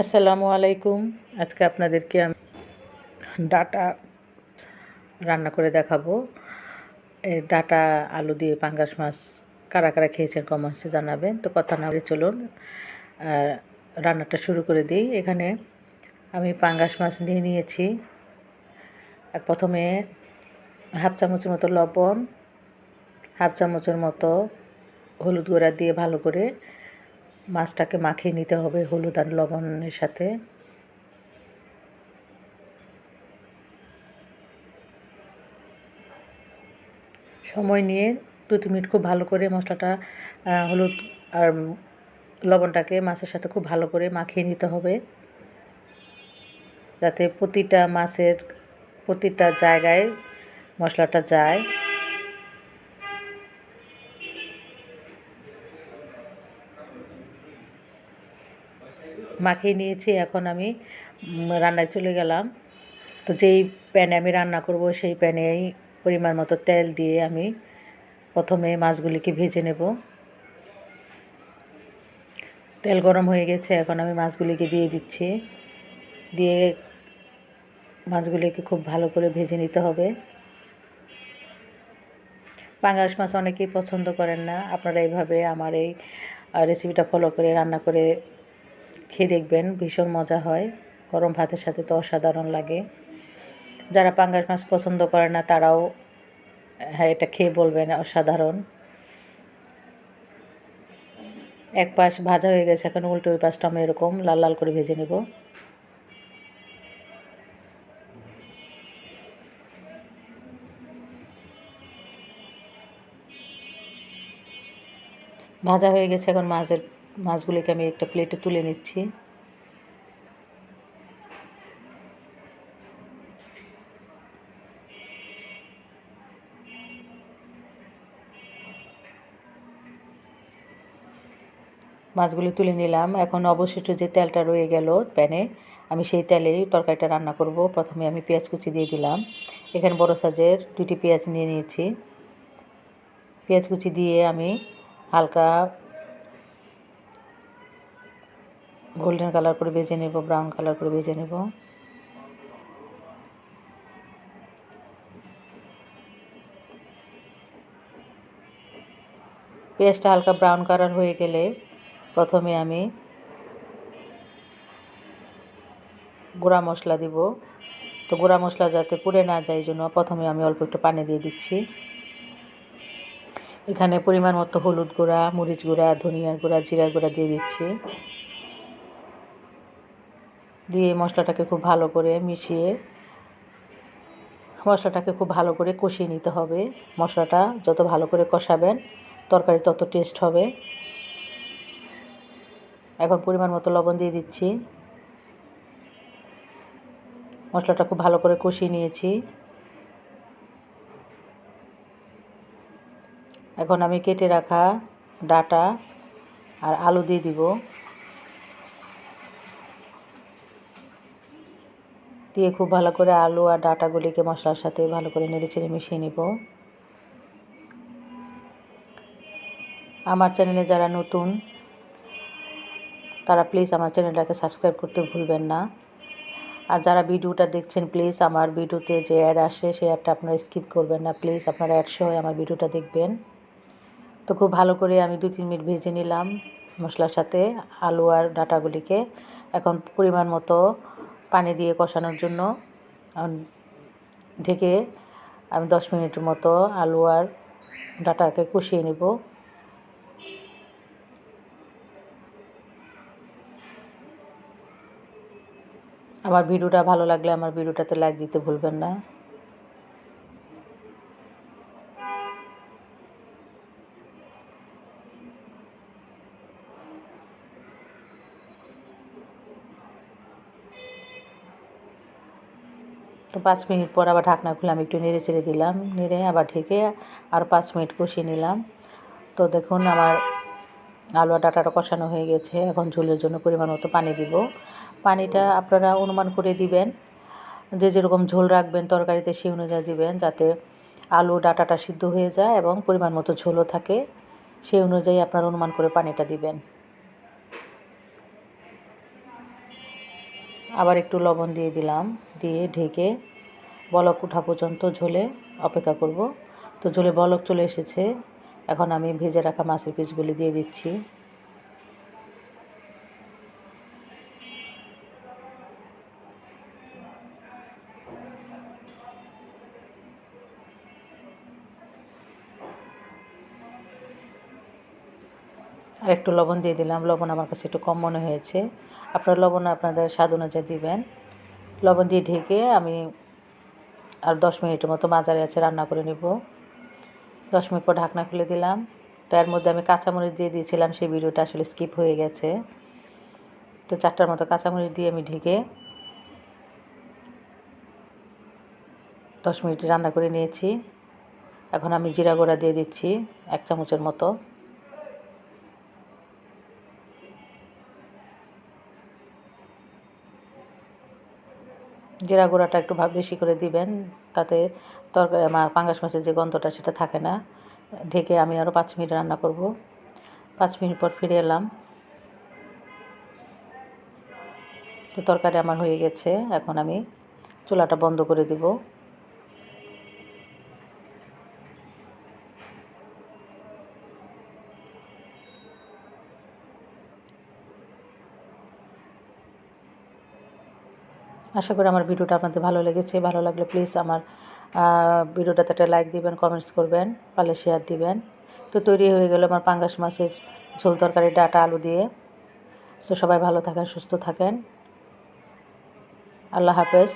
আসসালামু আলাইকুম। আজকে আপনাদেরকে আমি ডাটা রান্না করে দেখাবো। এই ডাটা আলু দিয়ে পাঙ্গাস মাছ কারা কারা খেয়েছেন কমেন্টসে জানাবেন। তো কথা না বলে চলুন রান্নাটা শুরু করে দিই। এখানে আমি পাঙ্গাস মাছ নিয়ে নিয়েছি। প্রথমে হাফ চামচের মতো লবণ, হাফ চামচের মতো হলুদ গুঁড়া দিয়ে ভালো করে মাছটাকে মাখিয়ে নিতে হবে হলুদ আর লবণের সাথে। সময় নিয়ে দু তিন মিনিট খুব ভালো করে মশলাটা হলুদ আর লবণটাকে মাছের সাথে খুব ভালো করে মাখিয়ে নিতে হবে। যাতে প্রতিটা মাছের প্রতিটা জায়গায় মশলাটা যায়। মাখিয়ে নিয়েছি, এখন আমি রান্নায় চলে গেলাম। তো যেই প্যানে আমি রান্না করব, সেই প্যানেই পরিমাণ মতো তেল দিয়ে আমি প্রথমে মাছগুলিকে ভেজে নেব। তেল গরম হয়ে গেছে, এখন আমি মাছগুলিকে দিয়ে দিচ্ছি। দিয়ে মাছগুলিকে খুব ভালো করে ভেজে নিতে হবে। পাঙ্গাস মাছ অনেকেই পছন্দ করেন না, আপনারা এইভাবে আমার এই রেসিপিটা ফলো করে রান্না করে খেয়ে দেখবেন, ভীষণ মজা হয়। গরম ভাতের সাথে তো অসাধারণ লাগে। যারা পাঙ্গাস মাছ পছন্দ করে না, তারাও হ্যাঁ এটা খেয়ে বলবেন, অসাধারণ। এক পাশ ভাজা হয়ে গেছে, এখন উল্টো ওই পাশটা আমি এরকম লাল লাল করে ভেজে নেব। ভাজা হয়ে গেছে এখন মাছের মাছগুলিকে আমি একটা প্লেটে তুলে নিচ্ছি। মাছগুলি তুলে নিলাম। এখন অবশিষ্ট যে তেলটা রয়ে গেল প্যানে, আমি সেই তেলেই তরকারিটা রান্না করব। প্রথমে আমি পেঁয়াজ কুচি দিয়ে দিলাম। এখানে বড় সাইজের দুটি পেঁয়াজ নিয়ে নিয়েছি। পেঁয়াজ কুচি দিয়ে আমি হালকা গোল্ডেন কালার করে ভেজে নেব ব্রাউন কালার করে ভেজে নেব। পেঁয়াজটা হালকা ব্রাউন কালার হয়ে গেলে প্রথমে আমি গুঁড়া মশলা দিব। তো গুঁড়া মশলা যাতে পুড়ে না যায় জন্য প্রথমে আমি অল্প একটু পানি দিয়ে দিচ্ছি। এখানে পরিমাণ মতো হলুদ গুঁড়া, মরিচ গুঁড়া, ধনিয়ার গুঁড়া, জিরার গুঁড়া দিয়ে দিচ্ছি। দিয়ে মশলাটাকে খুব ভালো করে মিশিয়ে, মশলাটাকে খুব ভালো করে কষিয়ে নিতে হবে। মশলাটা যত ভালো করে কষাবেন, তরকারি তত টেস্ট হবে। এখন পরিমাণ মতো লবণ দিয়ে দিচ্ছি। মশলাটা খুব ভালো করে কষিয়ে নিয়েছি। এখন আমি কেটে রাখা ডাটা আর আলু দিয়ে দিব। দিয়ে খুব ভালো করে আলু আর ডাটাগুলিকে মশলার সাথে ভালো করে নেড়ে চেড়ে মিশিয়ে নিব। আমার চ্যানেলে যারা নতুন, তারা প্লিজ আমার চ্যানেলটাকে সাবস্ক্রাইব করতে ভুলবেন না। আর যারা ভিডিওটা দেখছেন, প্লিজ আমার ভিডিওতে যে অ্যাড আসে, সেই অ্যাডটা আপনারা স্কিপ করবেন না। প্লিজ আপনারা অ্যাড সহ আমার ভিডিওটা দেখবেন। তো খুব ভালো করে আমি দু তিন মিনিট ভেজে নিলাম মশলার সাথে আলু আর ডাটাগুলিকে। এখন পরিমাণ মতো পানি দিয়ে কষানোর জন্য ঢেকে আমি দশ মিনিটের মতো আলু আর ডাটাকে কষিয়ে নেব। আমার ভিডিওটা ভালো লাগলে আমার ভিডিওটাতে লাইক দিতে ভুলবেন না। তো পাঁচ মিনিট পর আবার ঢাকনা খুলে আমি একটু নেড়ে চেড়ে দিলাম, নেড়ে আবার ঢেকে আর পাঁচ মিনিট কষিয়ে নিলাম। তো দেখুন আমার আলু ডাটাটা কষানো হয়ে গেছে, এখন ঝোলের জন্য পরিমাণ মতো পানি দিব। পানিটা আপনারা অনুমান করে দিবেন, যে যেরকম ঝোল রাখবেন তরকারিতে সেই অনুযায়ী দিবেন, যাতে আলু ডাটাটা সিদ্ধ হয়ে যায় এবং পরিমাণ মতো ঝোলও থাকে, সেই অনুযায়ী আপনারা অনুমান করে পানিটা দিবেন। আবার একটু লবণ দিয়ে দিলাম। দিয়ে ঢেকে বলক উঠা পর্যন্ত ঝোলে অপেক্ষা করব। তো ঝোলে বলক চলে এসেছে। এখন আমি ভেজে রাখা মাছের পিসগুলি দিয়ে দিচ্ছি। আর একটু লবণ দিয়ে দিলাম। লবণ আমার কাছে একটু কম মনে হয়েছে। আপনার লবণ আপনাদের স্বাদ অনুযায়ী দিবেন। লবণ দিয়ে ঢেকে আমি আর দশ মিনিটের মতো মাঝারি আছে রান্না করে নেব। দশ মিনিট পর ঢাকনা খুলে দিলাম। তার মধ্যে আমি কাঁচামরিচ দিয়ে দিয়েছিলাম, সেই ভিডিওটা আসলে স্কিপ হয়ে গেছে। তো চারটার মতো কাঁচামরিচ দিয়ে আমি ঢেকে দশ মিনিট রান্না করে নিয়েছি। এখন আমি জিরা গুঁড়া দিয়ে দিচ্ছি, এক চামচের মতো। জিরা গুঁড়াটা একটু ভাব বেশি করে দিবেন, তাতে তরকারি আমার পাঙ্গাস মাছের যে গন্ধটা সেটা থাকে না। ঢেকে আমি আরও পাঁচ মিনিট রান্না করব। পাঁচ মিনিট পর ফিরে এলাম। তো তরকারি আমার হয়ে গেছে, এখন আমি চুলাটা বন্ধ করে দিব। আশা করি আমার ভিডিওটা আপনাদের ভালো লেগেছে। ভালো লাগলে প্লিজ আমার ভিডিওটাতে একটা লাইক দিবেন কমেন্টস করবেন, পালে শেয়ার দিবেন। তো তৈরি হয়ে গেল আমার পাঙ্গাস মাছের ঝোল তরকারি, ডাটা, আলু দিয়ে। তো সবাই ভালো থাকেন, সুস্থ থাকেন। আল্লাহ হাফেজ।